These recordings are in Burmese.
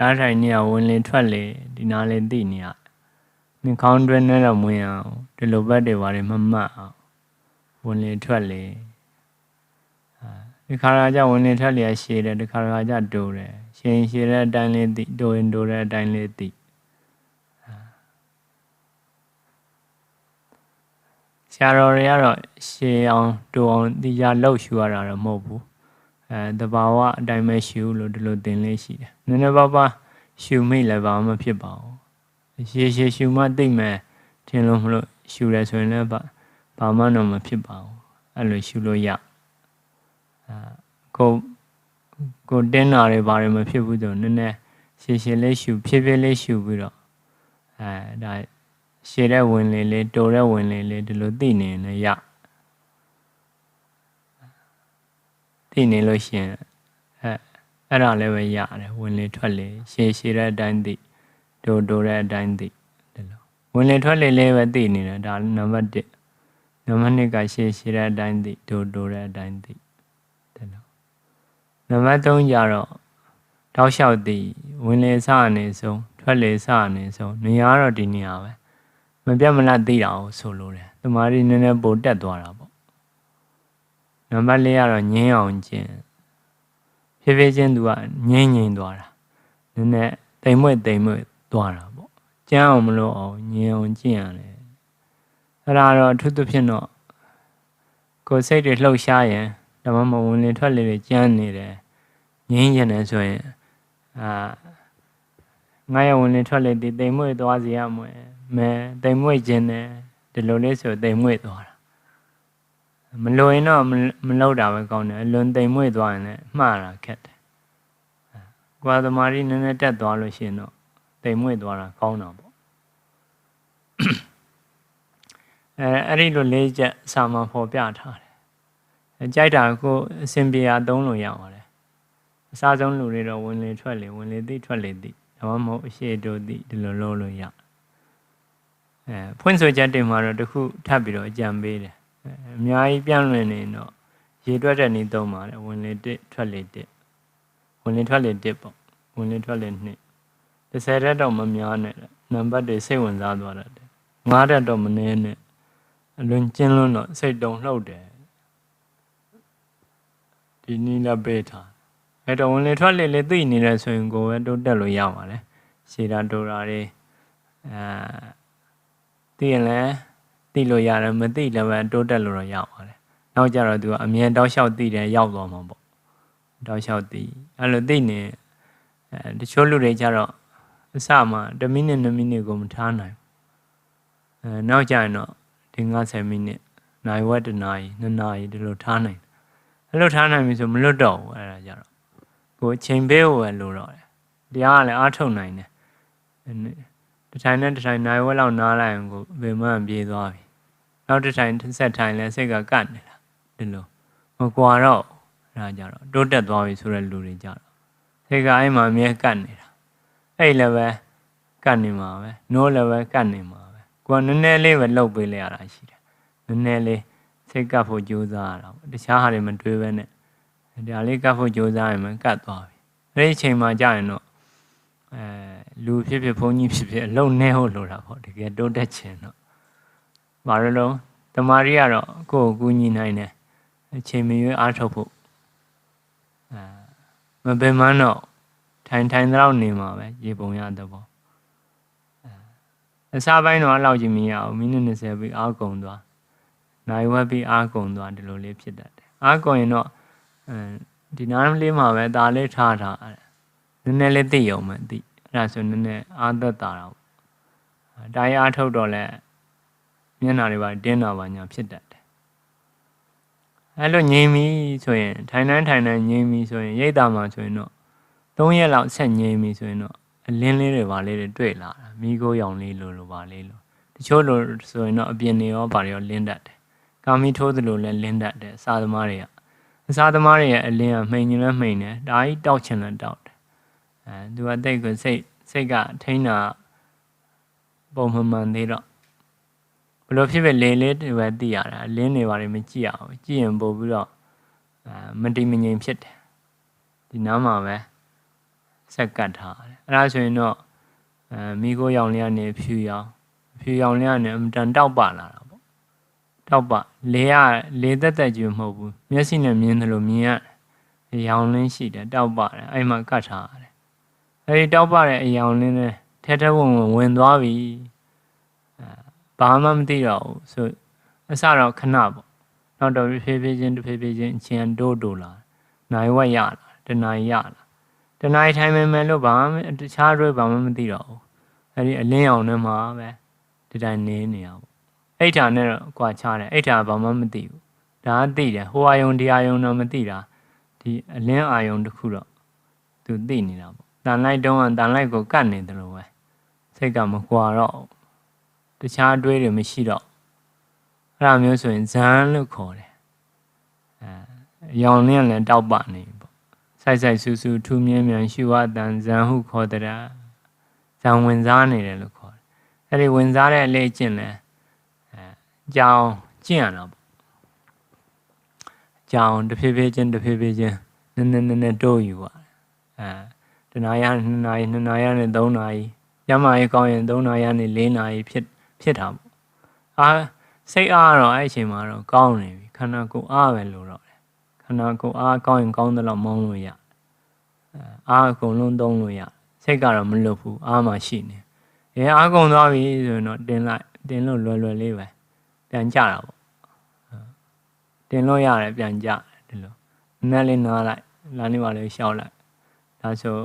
ရားထိုင်နေရဝင်လေထွက်လေဒီနာလေသိနေရနှာခေါင်းတွင်းနဲ့တော့မဝင်အောင်ဒီလိုဘက်တွေဘာတွေမမှတ်အောင်ဝင်လေထွက်လေဒီခါရကြဝင်လေထွက်လေရှည်တယ်ဒီခါရကြတိုးတယ်ရှည်ရှည်တဲ့အတိုင်းလေးသိတိုးရင်တိုးတဲ့အတိုင်းလေးသိဆရာတော်တွေကတော့ရှည်အောင်တိုးအောင်ဒီကြလှုပ်ရှူရတာတော့မဟုတ်ဘူး အဲတဘာဝအတိုင်းပဲရှူလို့ဒီလိုသင်လေးရှိတယ်နည်းနည်းပါးပါးရှူမိလည်းဘာမှဖြစ်ပါဘူးရှည်ရှည်ရှူမှသိမယ်ထင်လို့မလို့ရှူရဲဆိုရင်လည်းဘာဘာမှတော့မဖြစ်ပါဘူးအဲ့လိုရှူလို့ရအဲကိုကိုတင်းတာတွေဘာတွေမဖြစ်ဘူးဆိုနည်းနည်းရှည်ရှည်လေးရှူဖြည်းဖြည်းလေးရှူပြီးတော့အဲဒါရှည်တဲ့ဝင်လေလေးတိုတဲ့ဝင်လေလေးဒီလိုသိနေရင်လည်းရ သိနေလို့ရှိရင်အဲအဲ့ဒါလည်းပဲရတယ်ဝင်လေထွက်လေရှည်ရှည်တဲ့အတိုင်းသိတိုတိုတဲ့အတိုင်းသိဒီလိုဝင်လေထွက်လေလေးပဲသိနေတယ်ဒါနံပါတ်1နံပါတ်2ကရှည်ရှည်တဲ့အတိုင်းသိတိုတိုတဲ့အတိုင်းသိဒီလိုနံပါတ်3ကြတော့တောက်လျှောက်သိဝင်လေစအနေဆုံးထွက်လေစအနေဆုံးနေရာတော့ဒီနေရာပဲမပြတ်မလတ်သိတာကိုဆိုလိုတယ်တမားရီနည်းနည်းပိုတက်သွားတာပေါ့ နံပါတ်4ကတော့ငင်းအောင်ကျင့်ဖြည်းဖြည်းချင်းသူကငင်းငင်းသွားတာနည်းနည်းတိမ်မွေ့တိမ်မွေ့သွားတာပေါ့ကျမ်းအောင်မလို့အောင်ငင်းအောင်ကျင့်ရတယ်အဲ့ဒါတော့အထူးသဖြင့်တော့ကိုယ်စိတ်တွေလှုပ်ရှားရင်ဓမ္မမဝင်လင်ထွက်လေတွေကျမ်းနေတယ်ငင်းကျင်တယ်ဆိုရင်အာငါရဝင်လင်ထွက်လေဒီတိမ်မွေ့သွားစီရမွေမဲတိမ်မွေ့ခြင်းတယ်ဒီလိုလေးဆိုတိမ်မွေ့သွားတာ မလွင်တော့မလောက်တာပဲကောင်းတယ်အလွန်တိမ်မွေ့သွားရင်လည်းမှားတာခက်တယ်ကွာသမားကြီးနည်းနည်းတက်သွားလို့ရှိရင်တော့တိမ်မွေ့သွားတာကောင်းတာပေါ့အဲအဲ့ဒီလိုလေးချက်စာမဖော်ပြထားတယ်ကြိုက်တာကိုအစဉ်ပြေအားသုံးလို့ရပါတယ်အစားဆုံးလူတွေတော့ဝင်လေထွက်လေဝင်လေသိထွက်လေသိဒါမှမဟုတ်အရှိတို့သိဒီလိုလုပ်လို့ရအဲဖွင့်ဆိုချက်တင်မှာတော့တခုထပ်ပြီးတော့အကြံပေးတယ် အများကြီးပြန့်လွင်နေတော့ရေတွက်တဲ့နေ့သုံးပါတယ်ဝင်လေတစ်ထွက်လေတစ်ဝင်လေထွက်လေတစ်ပေါ့ဝင်လေထွက်လေနှစ်30ရက်တော့မများနဲ့နံပါတ်တွေစိတ်ဝင်စားသွားတယ်9ရက်တော့မနည်းနဲ့အလွန်ကျင်းလွန်းတော့စိတ်တုံလှုပ်တယ်ဒီနည်းလည်းပေးထားအဲ့တော့ဝင်လေထွက်လေလေသိနေတယ်ဆိုရင်ကိုယ်ပဲတိုးတက်လို့ရပါတယ်ရှည်တာတိုးတာတွေအဲသိရင်လည်း သိလို့ရတယ်မသိလည်းပဲတိုးတက်လို့တော့ရပါတယ်နောက်ကြတော့သူကအမြင်တောက်လျှောက်သိတယ်ရောက်သွားမှာပေါ့တောက်လျှောက်သိအဲ့လိုသိနေအဲတချို့လူတွေကြတော့အစမှ1မိနစ်2မိနစ်ကိုမထားနိုင်အဲနောက်ကြရင်တော့ဒီ90မိနစ်နိုင်ဝက်တနာရီ2နာရီဒီလိုထားနိုင်အဲ့လိုထားနိုင်ပြီဆိုမလွတ်တော့ဘူးအဲ့ဒါကြတော့ကိုချိန်ပေးဖို့ပဲလိုတော့တယ်တရားကလည်းအားထုတ်နိုင်တယ် တထိုင်နဲ့တထိုင်နိုင်ဝက်လောက်နားလိုက်ရင်ကိုဘယ်မှမပြေးသွားပြီနောက်တစ်ထိုင်ဆက်ထိုင်လဲစိတ်ကကတ်နေတာဒီလိုမကွာတော့အဲ့ဒါကြတော့တိုးတက်သွားပြီဆိုတဲ့လူတွေကြတော့စိတ်ကအဲ့မှာအမြဲကတ်နေတာအဲ့လည်းပဲကတ်နေမှာပဲနိုးလည်းပဲကတ်နေမှာပဲကိုကနည်းနည်းလေးပဲလှုပ်ပေးလိုက်ရတာရှိတယ်နည်းနည်းလေးစိတ်ကပ်ဖို့ကြိုးစားရတာပေါ့တခြားဟာတွေမတွေးပဲနဲ့ဒါလေးကပ်ဖို့ကြိုးစားရင်မကတ်သွားပြီအဲ့ဒီအချိန်မှာကြာရင်တော့အဲ လူဖြစ်ဖြစ်ဘုန်းကြီးဖြစ်ဖြစ်အလုံးနဲ့ဟုတ်လို့တာပေါ့တကယ်တိုးတက်ခြင်းတော့ဘာလို့လဲတမာရီကတော့ကိုယ့်ကိုကူညီနိုင်တယ်အချိန်မရွေးအားထုတ်ဖို့အဲမပင်မတော့ထိုင်ထိုင်တော့နေမှာပဲရေပုံရတဲ့ပေါ့အစားပိုင်းတော့အလောက်ကြီးမရအောင်မိနစ်20ပြီးအားကုန်သွားနိုင်ဝက်ပြီးအားကုန်သွားဒီလိုလေးဖြစ်တတ်တယ်အားကုန်ရင်တော့အဲဒီနားလေးမှာပဲဒါလေးထားထားနည်းနည်းလေးသိရုံပဲသိ အဲ့ဒါဆိုနည်းနည်းအားသက်တာတော့တိုင်းအားထုတ်တော့လဲမျက်နှာတွေပါတင်းတာပါညာဖြစ်တတ်တယ်အဲ့လိုငြိမ်ပြီဆိုရင်ထိုင်တိုင်းထိုင်တိုင်းငြိမ်ပြီဆိုရင်ရိတ်တာမှာဆိုရင်တော့၃ရက်လောက်ဆက်ငြိမ်ပြီဆိုရင်တော့အလင်းလေးတွေပါလေးတွေတွေ့လာတာမိโกရောင်လေးလိုလိုပါလေးလိုတချို့လိုဆိုရင်တော့အပြင်တွေရောပါတွေရောလင်းတတ်တယ်ကာမီထိုးသလိုလဲလင်းတတ်တယ်အစာသမားတွေကအစာသမားတွေရဲ့အလင်းကမှိန်ရင်လည်းမှိန်တယ်ဒါကြီးတောက်ချင်လည်းတောက်တယ်အဲသူကတိတ်ကိုစိတ် စိတ်ကထိန်းတာပုံမှန်မှန်သေးတော့ဘလို့ဖြစ်ဖြစ်လေလေးတွေပဲသိရတာလင်းနေပါလေမကြည့်အောင်ကြည့်ရင်ပို့ပြီးတော့အဲမတိမငြိမ်ဖြစ်တယ်ဒီနားမှာပဲဆက်ကတ်ထားတယ်အဲ့ဒါဆိုရင်တော့အဲမိခိုးရောင်လေးကနေဖြူရောင်ဖြူရောင်လေးကနေအမတန်တောက်ပလာတာပေါ့တောက်ပလေရလေသက်သက်ကြီးမဟုတ်ဘူးမျက်စိနဲ့မြင်တယ်လို့မြင်ရတယ်ရောင်လင်းရှိတယ်တောက်ပတယ်အဲ့မှာကတ်ထားရတယ် အဲ့ဒီတောက်ပတဲ့အရောင်လင်းနဲ့ထဲထဲဝင်ဝင်ဝင်သွားပြီအဲဘာမှမသိတော့ဘူးဆိုအစတော့ခဏပေါ့နောက်တော့ဖြည်းဖြည်းချင်းတစ်ဖြည်းဖြည်းချင်းအချင်းတိုးတိုးလာနိုင်ဝက်ရလာတနိုင်ရလာတနိုင်ထိုင်မယ်မယ်လို့ဘာမှတခြားတွေဘာမှမသိတော့ဘူးအဲ့ဒီအလင်းအောင်ထဲမှာပဲဒီတိုင်းနေနေရပေါ့အိဋ္ဌာနဲ့တော့ကြွာချတယ်အိဋ္ဌာဘာမှမသိဘူးဒါကသိတယ်ဟိုအာယုံဒီအာယုံတော့မသိတာဒီအလင်းအာယုံတစ်ခုတော့သူသိနေတာပေါ့ တန်လိုက်တုံးကတန်လိုက်ကိုကတ်နေတယ်လို့ပဲစိတ်ကမကွာတော့တခြားတွေးတွေမရှိတော့အဲ့ဒါမျိုးဆိုရင်ဇန်လို့ခေါ်တယ်အဲရောင်လင်းလည်းတောက်ပနေပေါ့စိုက်စိုက်ဆူဆူထူးမြင်းမြန်ရှူဝတန်ဇန်ဟုခေါ်တဲ့ဇန်ဝင်စားနေတယ်လို့ခေါ်တယ်အဲ့ဒီဝင်စားတဲ့အလေးကျင့်လဲအဲကြောင်ကျင့်ရတာပေါ့ကြောင်တစ်ဖြည်းဖြည်းချင်းတစ်ဖြည်းဖြည်းချင်းနည်းနည်းနည်းနည်းတိုးယူပါတယ်အဲ တနာရီ2နာရီ2နာရီနဲ့3နာရီညမရေးကောင်းရင်3နာရီနဲ့4နာရီဖြစ်ဖြစ်တာပေါ့အာစိတ်အားတော့အဲ့အချိန်မှာတော့ကောင်းနေပြီခန္ဓာကိုယ်အားပဲလို့တော့တယ်ခန္ဓာကိုယ်အားကောင်းရင်ကောင်းတယ်လို့မောင်းလို့ရအားအကုန်လုံးသုံးလို့ရစိတ်ကတော့မလွတ်ဘူးအားမှရှိနေအဲအားကုန်သွားပြီဆိုရင်တော့တင်လိုက်တင်လို့လွယ်လွယ်လေးပဲပြန်ကြတာပေါ့တင်လို့ရတယ်ပြန်ကြတယ်ဒီလိုနည်းလေးနားလိုက်လာနေပါလေရှောက်လိုက်ဒါဆို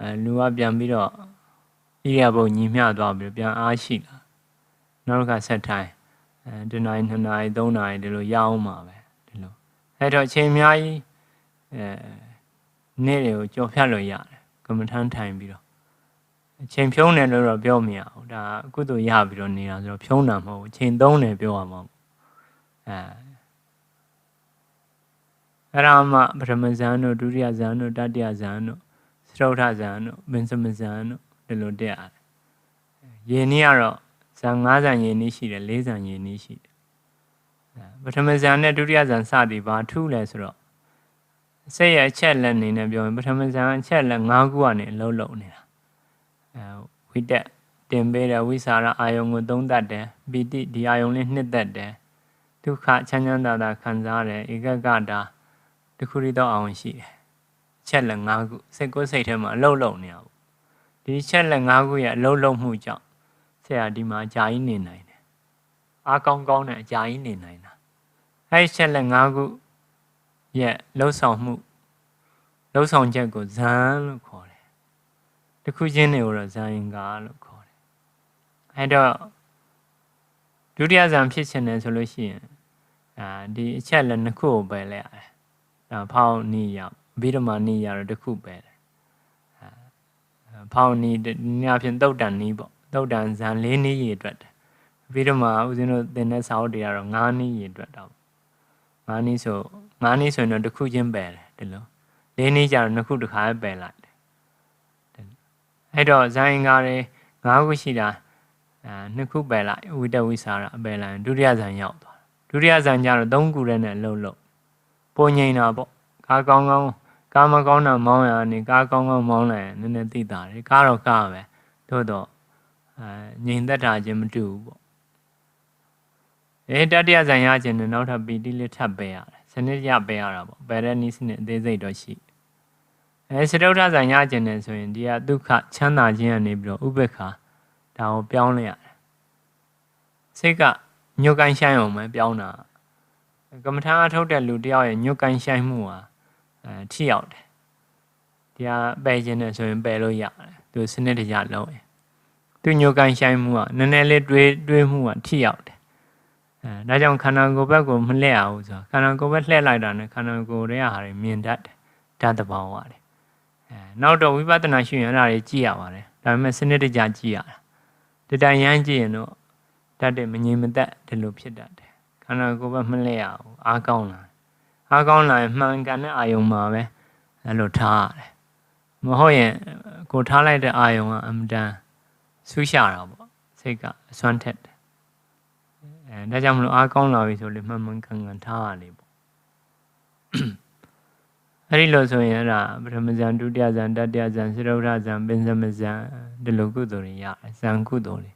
အဲလူကပြန်ပြီးတော့ဣရိယာပုညီမျှသွားပြီးပြန်အားရှိလာနောက်တစ်ခါဆက်ထိုင်အဲတနားရီ2နာရီ3နာရီဒီလိုရအောင်ပါပဲဒီလိုအဲ့တော့အချိန်အများကြီးအဲနေ့တွေကိုကြော်ဖြတ်လို့ရတယ်ကမ္မထမ်းထိုင်ပြီးတော့အချိန်ဖြုံးတယ်လို့တော့ပြောမရဘူးဒါကုသိုလ်ရပြီးတော့နေတာဆိုတော့ဖြုံးတာမဟုတ်ဘူးအချိန်သုံးတယ်ပြောရမှာပေါ့အဲအရမပထမဇန်တို့ဒုတိယဇန်တို့တတိယဇန်တို့ သရုတ်ထဇန်တို့မင်းစမဇန်တို့ဒီလိုတက်ရတယ်။ယေနည်းကတော့ဇန်၅ဇန်ယေနည်းရှိတယ်၄ဇန်ယေနည်းရှိတယ်။ပထမဇန်နဲ့ဒုတိယဇန်စသည်ဘာထူးလဲဆိုတော့စိတ်ရဲ့အချက်လက်နေနဲ့ပြောရင်ပထမဇန်အချက်လက်၅ခုကနေအလုံးလုံးနေတာ။အဲဝိတက်တင်ပေးတယ်ဝိစာရအာယုံကိုသုံးတတ်တယ်ပီတိဒီအာယုံလေးနှစ်သက်တယ်ဒုက္ခချမ်းချမ်းသာသာခံစားတယ်ဧကကတာတခုရီတော့အောင်ရှိတယ် ချက်လက်၅ခုစိတ်ကိုယ်စိတ်ထဲမှာအလုံးလုံးနေရဘူးဒီချက်လက်၅ခုရဲ့အလုံးလုံးမှုကြောင့်ဆရာဒီမှာအကြာကြီးနေနိုင်တယ်အားကောင်းကောင်းနဲ့အကြာကြီးနေနိုင်တာအဲဒီချက်လက်၅ခုရဲ့လှုပ်ဆောင်မှုလှုပ်ဆောင်ချက်ကိုဇန်လို့ခေါ်တယ်တခုချင်းတွေကိုတော့ဇန်ရင်ကာလို့ခေါ်တယ်အဲတော့ဒုတိယဇန်ဖြစ်ခြင်းတယ်ဆိုလို့ရှိရင်အာဒီအချက်လက်နှစ်ခုကိုပဲလဲရတယ်ဒါဖောင်းနီးရ ဗိဓမာနီးရတော့တစ်ခုပဲတယ်အဲဖောင်းနီးညဖြင့်တုတ်တန်နီးပေါ့တုတ်တန်ဇန်၄နီးရေအတွက်တယ်ဗိဓမာဦးဇင်းတို့သင်တဲ့စာအုပ်တွေကတော့၅နီးရေအတွက်တော့၅နီးဆို၅နီးဆိုရင်တော့တစ်ခုချင်းပဲတယ်ဒီလို၄နီးကျတော့နှစ်ခုတစ်ခါပဲပယ်လိုက်တယ်အဲ့တော့ဇန်အင်္ဂါတွေ၅ခုရှိတာအဲနှစ်ခုပယ်လိုက်ဝိတဝိစာရအပယ်လိုက်ဒုတိယဇန်ရောက်သွားဒုတိယဇန်ကျတော့၃ခုရဲနဲ့လှုပ်လှုပ်ပုံငိန်တာပေါ့ကားကောင်းကောင်း ကားမကောင်းတာမောင်းရနေကားကောင်းကောင်းမောင်းလိုက်ရင်နည်းနည်းသိတာတယ်ကားတော့ကားပဲသို့တော့အဲငိန်သက်တာချင်းမတူဘူးပေါ့အဲတတိယဇန်ရခြင်းနဲ့နောက်ထပ်ပီတိလေးထပ်ပေးရတယ်စနစ်ရပေးရတာပေါ့ပယ်တဲ့နည်းစနစ်အသေးစိတ်တော့ရှိအဲစတုထဇန်ရခြင်းနဲ့ဆိုရင်ဒီကဒုက္ခချမ်းသာခြင်းကနေပြီးတော့ဥပ္ပခာဒါကိုပြောင်းလဲရတယ်စိတ်ကညှို့ကိုင်းဆိုင်အောင်ပဲပြောင်းတာကမ္မထာအထုတ်တဲ့လူတယောက်ရဲ့ညှို့ကိုင်းဆိုင်မှုဟာ အဲထိရောက်တယ်တရားပယ်ခြင်းနဲ့ဆိုရင်ပယ်လို့ရတယ်သူစနစ်တကျလုံးရင်သူညှို့ကိုင်းဆိုင်မှုကနည်းနည်းလေးတွေးတွေးမှုကထိရောက်တယ်အဲဒါကြောင့်ခန္ဓာကိုယ်ဘက်ကိုမလှည့်အောင်ဆိုခန္ဓာကိုယ်ဘက်လှည့်လိုက်တာနဲ့ခန္ဓာကိုယ်ရဲ့ဟာတွေမြင်တတ်တယ်ဓာတ်တဘောင်ရတယ်အဲနောက်တော့ဝိပဿနာရှုရင်အဲ့ဒါတွေကြည့်ရပါတယ်ဒါပေမဲ့စနစ်တကျကြည့်ရတာတတိုင်ရမ်းကြည့်ရင်တော့တတ်တယ်မငြိမ်မသက်ဒီလိုဖြစ်တတ်တယ်ခန္ဓာကိုယ်ဘက်မလှည့်ရဘူးအားကောင်းလာ အားကောင်းလာရင်မှန်ကန်တဲ့အာယုံမှာပဲအဲ့လိုထားရတယ်မဟုတ်ရင်ကိုထားလိုက်တဲ့အာယုံကအမတန်ဆူးရှာတာပေါ့စိတ်ကအစွမ်းထက်တယ်အဲဒါကြောင့်မလို့အားကောင်းလာပြီဆိုလေမှန်မှန်ကန်ကန်ထားရလေပေါ့အဲအဲ့ဒီလိုဆိုရင်အဲ့ဒါပထမဇန်ဒုတိယဇန်တတိယဇန်သရုဒ္ဓဇန်ပင်စမဇန်ဒီလိုကုသိုလ်တွေရတယ်ဇန်ကုသိုလ်တွေ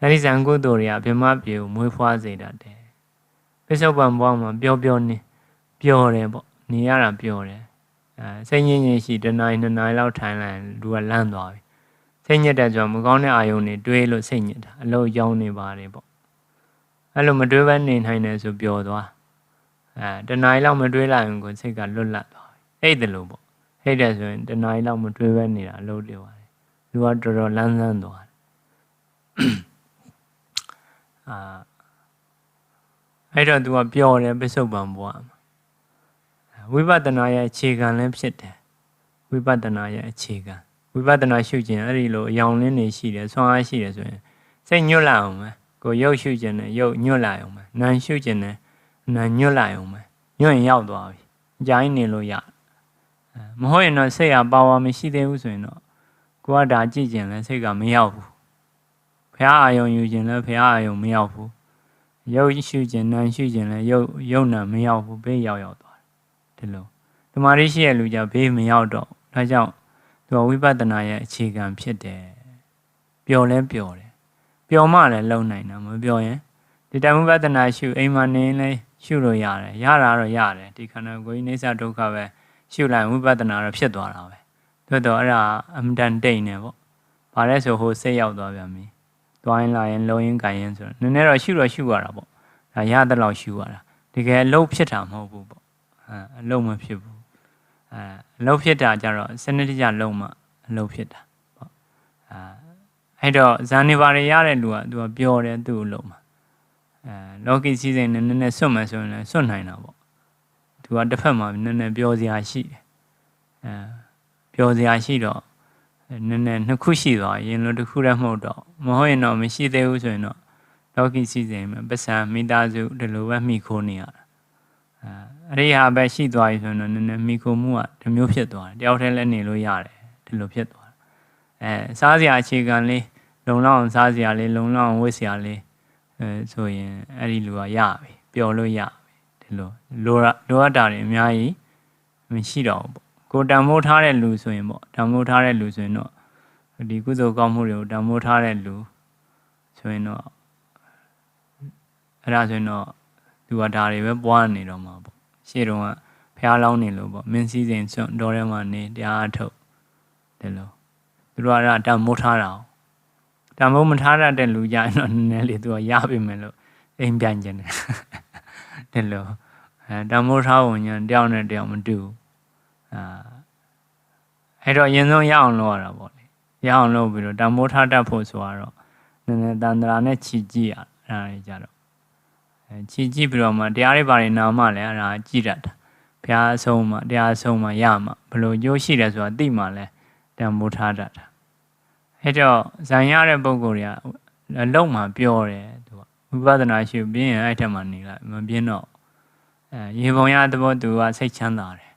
အဲ့ဒီဇန်ကုသိုလ်တွေကဗြဟ္မပြေကိုမွေးဖွားစေတတ်တယ်ပိဿုပံဘွားမှာပျော်ပျော်နေ ပျော်တယ်ပေါ့နေရတာပျော်တယ်အဲစိတ်ညစ်ညစ်ရှိတနားနှစ်နားလောက်ထိုင်လိုက်လူကလန့်သွားပြီစိတ်ညစ်တဲ့ကြောင့်မကောင်းတဲ့အာယုန်တွေတွေးလို့စိတ်ညစ်တာအလုံးကြောင်းနေပါတယ်ပေါ့အဲ့လိုမတွေးဘဲနေနိုင်တယ်ဆိုပျော်သွားအဲတနားလောက်မတွေးလိုက်ရင်ကိုစိတ်ကလွတ်လပ်သွားပြီအဲ့ဒါလို့ပေါ့ဟိတ်တယ်ဆိုရင်တနားလောက်မတွေးဘဲနေတာအလုံးတွေပါတယ်လူကတော်တော်လန်းဆန်းသွားတယ်အာအဲ့တော့ तू ကပျော်တယ်ပစ္စုပန်ဘဝမှာ ဝိပဿနာရဲ့အခြေခံလည်းဖြစ်တယ်ဝိပဿနာရဲ့အခြေခံဝိပဿနာရှုခြင်းအဲ့ဒီလိုအယောင်လင်းနေရှိတယ်ဆွမ်းအားရှိတယ်ဆိုရင်စိတ်ညွတ်လာအောင်ပဲကိုရုပ်ရှုခြင်းနဲ့ရုပ်ညွတ်လာအောင်ပဲနာမ်ရှုခြင်းနဲ့နာမ်ညွတ်လာအောင်ပဲညွတ်ရင်ရောက်သွားပြီအကြိုင်းနေလို့ရမဟုတ်ရင်တော့စိတ်ကပါဝါမရှိသေးဘူးဆိုရင်တော့ကိုကဒါကြည့်ခြင်းလဲစိတ်ကမရောက်ဘူးဖះအာယုံယူခြင်းလဲဖះအာယုံမရောက်ဘူးရုပ်ရှုခြင်းနာမ်ရှုခြင်းလဲရုပ်ရုပ်နာမရောက်ဘူးဘေးရောက်ရောက်သွားတယ် ဒီလိုတမာရီရှိရဲ့လူကြဘေးမရောက်တော့ဒါကြောင့်သူဝိပဿနာရဲ့အခြေခံဖြစ်တယ်ပျော်လဲပျော်တယ်ပျော်မှလည်းလုံနိုင်တာမပျော်ရင်ဒီတဝိပဿနာရှုအိမ်မှာနေလဲရှုလို့ရတယ်ရတာတော့ရတယ်ဒီခန္ဓာကိုယ်ကြီးနေစာဒုက္ခပဲရှုလိုက်ဝိပဿနာတော့ဖြစ်သွားတာပဲသို့တော့အဲ့ဒါအမတန်တိတ်နေပေါ့ဘာလဲဆိုဟိုစိတ်ရောက်သွားပြန်ပြီသွားရင်လာရင်လုံရင်ကြိုင်ရင်ဆိုတော့နည်းနည်းတော့ရှုတော့ရှုရတာပေါ့ဒါရတဲ့လောက်ရှုရတာတကယ်အလုပ်ဖြစ်တာမဟုတ်ဘူးပေါ့ အဲအလုပ်မဖြစ်ဘူးအဲအလုပ်ဖြစ်တာကြတော့စနစ်တကျလုံးမှအလုပ်ဖြစ်တာပေါ့အဲအဲ့တော့ဇန်နေပါရရတဲ့လူကသူကပျော်တယ်သူ့အလုပ်မှာအဲလောကီစီစဉ်နဲ့နည်းနည်းစွတ်မယ်ဆိုရင်လည်းစွတ်နိုင်တာပေါ့သူကတစ်ဖက်မှာနည်းနည်းပျော်စရာရှိတယ်အဲပျော်စရာရှိတော့နည်းနည်းနှစ်ခုရှိသွားရင်လို့တစ်ခုတည်းမဟုတ်တော့မဟုတ်ရင်တော့မရှိသေးဘူးဆိုရင်တော့လောကီစီစဉ်မှာပစ္စံမိသားစုဒီလိုပဲမိခိုးနေရတာအဲ အရိယာပဲရှိသွားပြီဆိုရင်တော့နည်းနည်းမိခိုးမှုကဒီမျိုးဖြစ်သွားတယ်တယောက်တည်းလည်းနေလို့ရတယ်ဒီလိုဖြစ်သွားတယ်အဲစားစရာအခြေခံလေးလုံလောက်အောင်စားစရာလေးလုံလောက်အောင်ဝတ်စရာလေးအဲဆိုရင်အဲ့ဒီလူကရပြီပျော်လို့ရပြီဒီလိုလိုလိုအပ်တာတွေအများကြီးမရှိတော့ဘူးပေါ့ကိုတံမိုးထားတဲ့လူဆိုရင်ပေါ့တံမိုးထားတဲ့လူဆိုရင်တော့ဒီကုသိုလ်ကောင်းမှုတွေကိုတံမိုးထားတဲ့လူဆိုရင်တော့အဲ့ဒါဆိုရင်တော့သူကဒါတွေပဲပွားနေတော့မှာပေါ့ ရှေ့တုန်းကဖះလောင်းနေလို့ပေါ့မင်းစည်းစိမ်စွန့်တော်ထဲမှာနေတရားအထုတ်တယ်လို့သူတို့ကအဲ့ဒါတံမိုးထားတာတံမိုးမထားတတ်တဲ့လူကြရင်တော့နည်းနည်းလေးသူကရပြီမယ်လို့အိမ်ပြန်ကျင်တယ်တယ်လို့အဲတံမိုးထားဝင်ညာတယောက်နဲ့တယောက်မတူဘူးအာအဲ့တော့အရင်ဆုံးရအောင်လုပ်ရတာပေါ့လေရအောင်လုပ်ပြီးတော့တံမိုးထားတတ်ဖို့ဆိုတော့နည်းနည်းတန်တရာနဲ့ခြီကြည့်ရအဲ့ဒါတွေကြတော့ အဲခြီကြည့်ပြီးတော့မှတရားတွေဘာတွေနာမှလည်းအဲ့ဒါကြည့်တတ်တာဘုရားအဆုံးမှတရားအဆုံးမှရမှဘလို့ကြိုးရှိတယ်ဆိုတာသိမှလည်းတံမိုးထားတတ်တာအဲ့တော့ဇံရတဲ့ပုံကိုယ်တွေကအလုံးမှပြောတယ်သူကဝိပဿနာရှုပြင်းရင်အဲ့ထက်မှနေလိုက်မပြင်းတော့အဲရေပုံရသဘောသူကစိတ်ချမ်းသာတယ်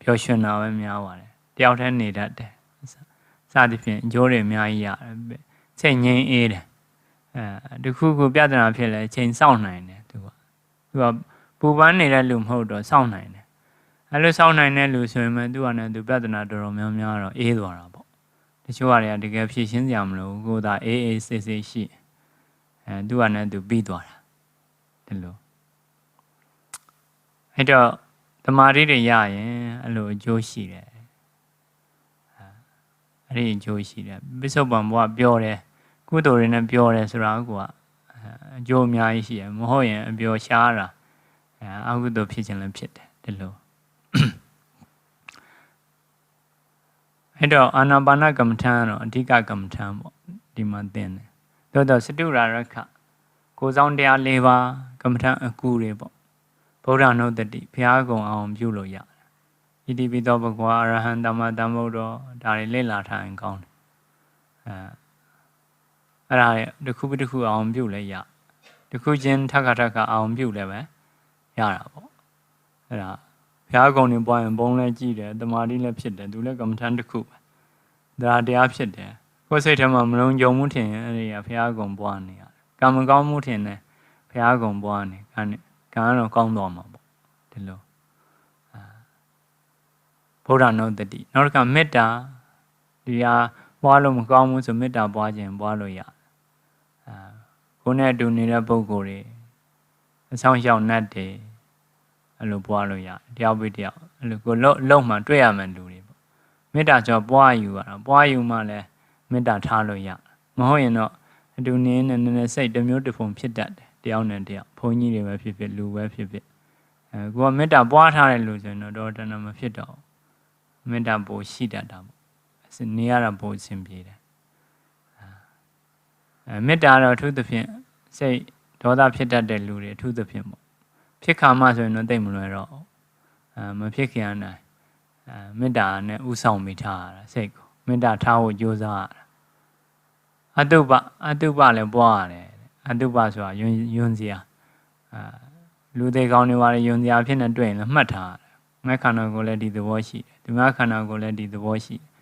ပျော်ရွှင်တာပဲများပါတယ်တယောက်တည်းနေတတ်တယ်စသဖြင့်အကျိုးတွေအများကြီးရတယ်စိတ်ငြိမ်းအေးတယ် အဲတခုခုပြဿနာဖြစ်လဲချိန်စောင့်နိုင်တယ်သူကသူကပူပန်းနေတဲ့လူမဟုတ်တော့စောင့်နိုင်တယ်အဲလိုစောင့်နိုင်တဲ့လူဆိုရင်မှသူကလည်းသူပြဿနာတော်တော်များများတော့အေးသွားတာပေါ့တချို့ကတွေကတကယ်ဖြည့်ရှင်းစရာမလိုဘူးကိုယ်သာအေးအေးဆေးဆေးရှိအဲသူကလည်းသူပြီးသွားတာဒီလိုအဲ့တော့တမာရီတွေရရင်အဲ့လိုအကျိုးရှိတယ်အဲ့ဒီအကျိုးရှိတယ်ပိဿုပံဘုရားပြောတယ် ကုသိုလ်တွေနဲ့ပြောတယ်ဆိုတာကအကျိုးအများကြီးရှိတယ်မဟုတ်ရင်အပြောရှားတာအကုသိုလ်ဖြစ်ခြင်းလည်းဖြစ်တယ်ဒီလိုအဲ့တော့အာနာပါနကမ္မထံတော့အဓိကကမ္မထံပေါ့ဒီမှာသင်တယ်သို့တော့စတုရာရခကိုဆောင်တရား၄ပါးကမ္မထံအကူတွေပေါ့ဗုဒ္ဓနုတ္တိဘုရားကုံအောင်ပြုလို့ရတယ်ဣတိပိသောဘဂဝါအရဟံတမတမုဒ္ဒောဒါတွေလေ့လာထားရင်ကောင်းတယ်အဲ အဲ့ဒါတခုပြီးတခုအောင်ပြုလဲရတခုချင်းထက်ခါထက်ခါအောင်ပြုလဲပဲရတာပေါ့အဲ့ဒါဘုရားကုံနေပွားရင်ဘုံလဲကြည့်တယ်တမာတိလည်းဖြစ်တယ်သူလည်းကမ္မထန်တစ်ခုပဲဒါတရားဖြစ်တယ်ကိုယ်စိတ်ထဲမှာမလုံးကြုံမှုထင်ရင်အဲ့ဒီကဘုရားကုံပွားနေရတယ်ကံမကောင်းမှုထင်တယ်ဘုရားကုံပွားနေခံကံကတော့ကောင်းသွားမှာပေါ့တဒီလိုအာဗုဒ္ဓနုတတိနောက်တစ်ခါမေတ္တာဒီဟာ ပွားလို့မကောင်းဘူးဆိုမေတ္တာပွားခြင်းပွားလို့ရအာကိုယ်နဲ့အတူနေတဲ့ပုဂ္ဂိုလ်တွေအဆောင်ရှောက်နှတ်တယ်အဲ့လိုပွားလို့ရတယောက်ပြီးတယောက်အဲ့လိုကိုလုံးလုံးမှတွေ့ရမယ်လူတွေပေါ့မေတ္တာကြောပွားယူရတာပွားယူမှလည်းမေတ္တာထားလို့ရမဟုတ်ရင်တော့အတူနေနေနေစိတ်တစ်မျိုးတစ်ဖုံဖြစ်တတ်တယ်တယောက်နဲ့တယောက်ဘုန်းကြီးတွေပဲဖြစ်ဖြစ်လူပဲဖြစ်ဖြစ်အဲကိုကမေတ္တာပွားထားတဲ့လူဆိုရင်တော့တော်တော်တမဖြစ်တော့မေတ္တာပိုရှိတတ်တာပေါ့ နေရတာပိုအဆင်ပြေတယ်အဲမေတ္တာတော့အထူးသဖြင့်စိတ်ဒေါသဖြစ်တတ်တဲ့လူတွေအထူးသဖြင့်ပေါ့ဖြစ်ခါမှဆိုရင်တော့တိတ်မလွယ်တော့အဲမဖြစ်ခင်အနိုင်အဲမေတ္တာနဲ့ဥဆောင်မိထားရတာစိတ်ကိုမေတ္တာထားဖို့ကြိုးစားရတာအတုပအတုပလည်းပွားရတယ်အတုပဆိုတာယွန်းယွန်းစရာအာလူသေးကောင်းတွေပါလေယွန်းစရာဖြစ်နေတွေ့ရင်လည်းမှတ်ထားရတယ်ငါခန္ဓာကိုယ်လည်းဒီသဘောရှိတယ်သူငါခန္ဓာကိုယ်လည်းဒီသဘောရှိတယ်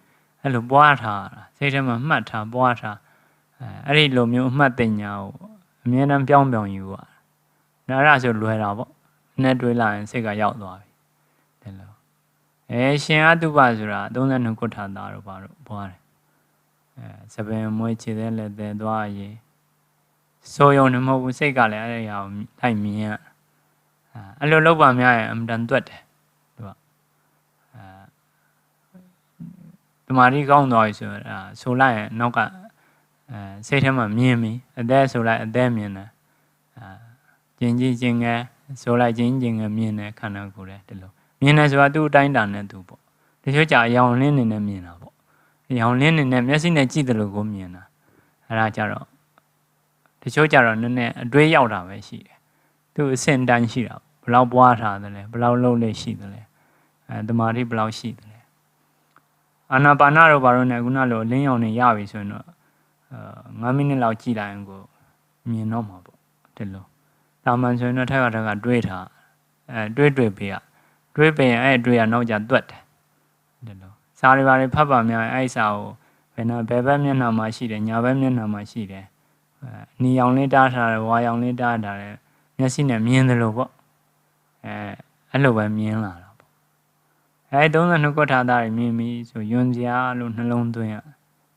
အဲ့လိုပွားထားတာစိတ်ထဲမှာမှတ်ထားပွားထားအဲအဲ့ဒီလိုမျိုးအမှတ်တင်ညာကိုအမြဲတမ်းပြောင်းပြောင်းယူရတာဒါရဆိုလွယ်တာပေါ့နဲ့တွေးလိုက်ရင်စိတ်ကရောက်သွားပြီဒီလိုအဲရှင်အတုပဆိုတာ32ခုထာတာတော့ဘာလို့ပွားတယ်အဲစပင်မွေးခြေတဲ့လက်သေးသွားရေးစိုးရုံနေမဟုတ်ဘူးစိတ်ကလည်းအဲ့ဒီဟာကိုလိုက်မြင်ရအဲ့လိုလောက်ပါများရင်အမှန်တန်တွက်တယ်သူကအဲတ မာရီကောင်းသွားပြီဆိုတော့ဆိုလိုက်ရင်နောက်ကအဲစိတ်ထဲမှာမြင်ပြီအသက်ဆိုလိုက်အသက်မြင်တယ်အာကျင်ကြီးကျင်ငယ်ဆိုလိုက်ကျင်ကျင်ငယ်မြင်တယ်ခန္ဓာကိုယ်တယ်ဒီလိုမြင်တယ်ဆိုတာသူ့အတိုင်းတာနဲ့သူပေါ့တချို့ကြာအယောင်လင်းနေနဲ့မြင်တာပေါ့အယောင်လင်းနေနဲ့မျက်စိနဲ့ကြည့်တယ်လို့ကိုမြင်တာအဲ့ဒါကြတော့တချို့ကြတော့နည်းနည်းအတွေးရောက်တာပဲရှိတယ်သူအဆင့်တန်းရှိတာဘလောက်ပွားထားတယ်လဲဘလောက်လုံးလေးရှိတယ်လဲအဲတမာတိဘလောက်ရှိတယ်လဲ အာနာပါနတော့ဘာလို့လဲခုနလိုလင်းရောင်နေရပြီဆိုရင်တော့အာ9မိနစ်လောက်ကြည့်လိုက်ရင်ကိုမြင်တော့မှာပေါ့ဒီလိုတာမန်ဆိုရင်တော့ထက်ကထက်ကတွေးထားအဲတွေးတွေးပေးရတွေးပေးရင်အဲ့တွေးရနောက်ကျတွက်တယ်ဒီလိုစာတွေပါတွေဖတ်ပါများအဲ့စာကိုဘယ်နှဘယ်ဘက်မျက်နှာမှာရှိတယ်ညာဘက်မျက်နှာမှာရှိတယ်နီရောင်လေးတားထားတယ်ဝါရောင်လေးတားထားတယ်မျက်စိနဲ့မြင်တယ်လို့ပေါ့အဲအဲ့လိုပဲမြင်လာတာပေါ့ အဲ32ခုထားတာမြင်ပြီဆိုယွန်စရာလို့နှလုံးသွင်းရ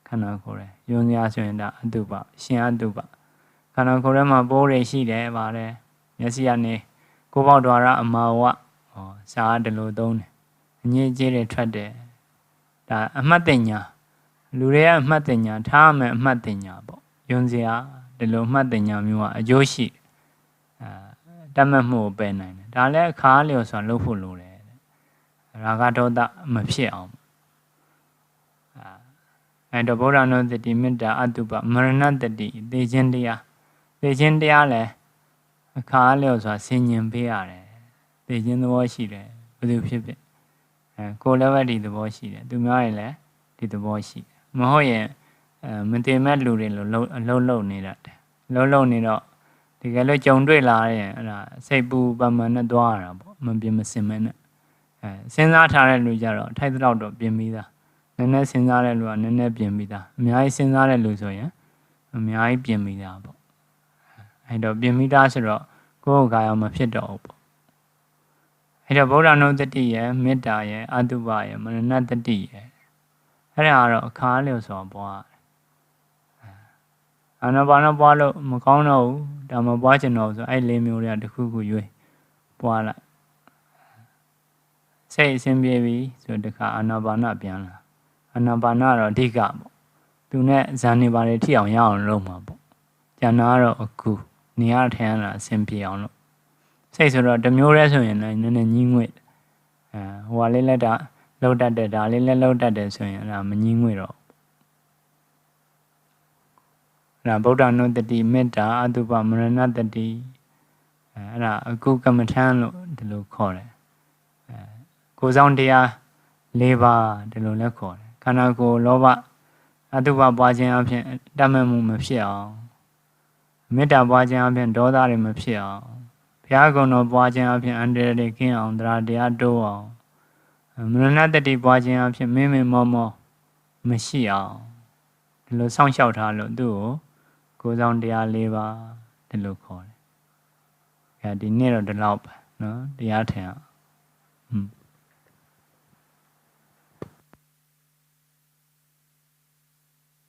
ခန္ဓာကိုယ်ရယ်ယွန်စရာဆိုရင်ဒါအတုပရှင်အတုပခန္ဓာကိုယ်ထဲမှာပိုးတွေရှိတယ်ဗါတယ်မျက်စိကနေကိုယ်ပေါက်တော်ရအမာဝဟောစာတလို့သုံးတယ်အငြိအကျေးတွေထွက်တယ်ဒါအမှတ်တင်ညာလူတွေကအမှတ်တင်ညာထားမယ်အမှတ်တင်ညာပေါ့ယွန်စရာဒီလိုအမှတ်တင်ညာမျိုးကအကျိုးရှိအဲတတ်မှတ်မှုကိုပယ်နိုင်တယ်ဒါလည်းအခါလျော်စွာလုပ်ဖို့လိုတယ် ရာဂဒေါသမဖြစ်အောင်အဲတော့ဗုဒ္ဓနုတတိမေတ္တာအတုပမရဏတတိသိခြင်းတရားသိခြင်းတရားလည်းအခါလျော်စွာဆင်ញင်ပေးရတယ်သိခြင်းသဘောရှိတယ်ဘယ်သူဖြစ်ဖြစ်အဲကိုယ်လည်းပဲဒီသဘောရှိတယ်သူများရင်လည်းဒီသဘောရှိတယ်မဟုတ်ရင်အဲမတင်မဲ့လူတွေလို့အလုံးလုံးနေတတ်တယ်လုံးလုံးနေတော့ဒီကလေးကြုံတွေ့လာရင်အဲ့ဒါစိတ်ပူပမှန်နဲ့သွားရတာပေါ့မပြင်းမစင်မဲနဲ့ အဲစဉ်းစားထားတဲ့လူကြတော့ထိုက်တော့တော့ပြင်ပြီးသားနည်းနည်းစဉ်းစားတဲ့လူကနည်းနည်းပြင်ပြီးသားအများကြီးစဉ်းစားတဲ့လူဆိုရင်အများကြီးပြင်ပြီးသားပေါ့အဲ့တော့ပြင်ပြီးသားဆိုတော့ကိုယ့်ကာယမဖြစ်တော့ဘူးပေါ့အဲ့တော့ဗုဒ္ဓနုတ္တိရဲ့မေတ္တာရဲ့အတုပရဲ့မရဏတတိရဲ့အဲ့ဒါကတော့အခါလျော်စွာပွားအာနာပါနပွားလို့မကောင်းတော့ဘူးဒါမှပွားချင်တော့ဆိုအဲ့လေးမျိုးတွေကတစ်ခုခုရွေးပွားလိုက် စိတ်အဆင်ပြေပြီဆိုတခါအာနာပါနပြန်လာအာနာပါနတော့အဓိကပေါ့သူနဲ့ဇန်နေပါလေထိအောင်ရအောင်လုပ်မှာပေါ့ကျန်တာကတော့အခုနေရထိုင်ရတာအဆင်ပြေအောင်လို့စိတ်ဆိုတော့တမျိုးတည်းဆိုရင်လည်းနည်းနည်းညှိငွေ့အဲဟိုကလေးလက်တာလောက်တတ်တယ်ဒါလေးလည်းလောက်တတ်တယ်ဆိုရင်အဲ့ဒါမငြင်းငွေတော့အဲ့ဒါဗုဒ္ဓနုတတိမေတ္တာအတုပမရဏတတိအဲ့ဒါအကုကမ္မထံလို့ဒီလိုခေါ်တယ်အဲ ကိုဆောင်တရား၄ပါးဒီလိုလည်းခေါ်တယ်ခန္ဓာကိုယ်လောဘအတုပပွားခြင်းအပြင်တတ်မဲ့မှုမဖြစ်အောင်မေတ္တာပွားခြင်းအပြင်ဒေါသတွေမဖြစ်အောင်ဘုရားကုံတော်ပွားခြင်းအပြင်အန္တရာယ်တွေကင်းအောင်တရားတရားတိုးအောင်မရဏတတိပွားခြင်းအဖြစ်မင်းမင်းမောမောမရှိအောင်ဒီလိုစောင့်ရှောက်ထားလို့သူ့ကိုကိုယ်ဆောင်တရား၄ပါးဒီလိုခေါ်တယ်။အဲဒီနေ့တော့ဒီလောက်ပဲနော်တရားထင်အောင်อืม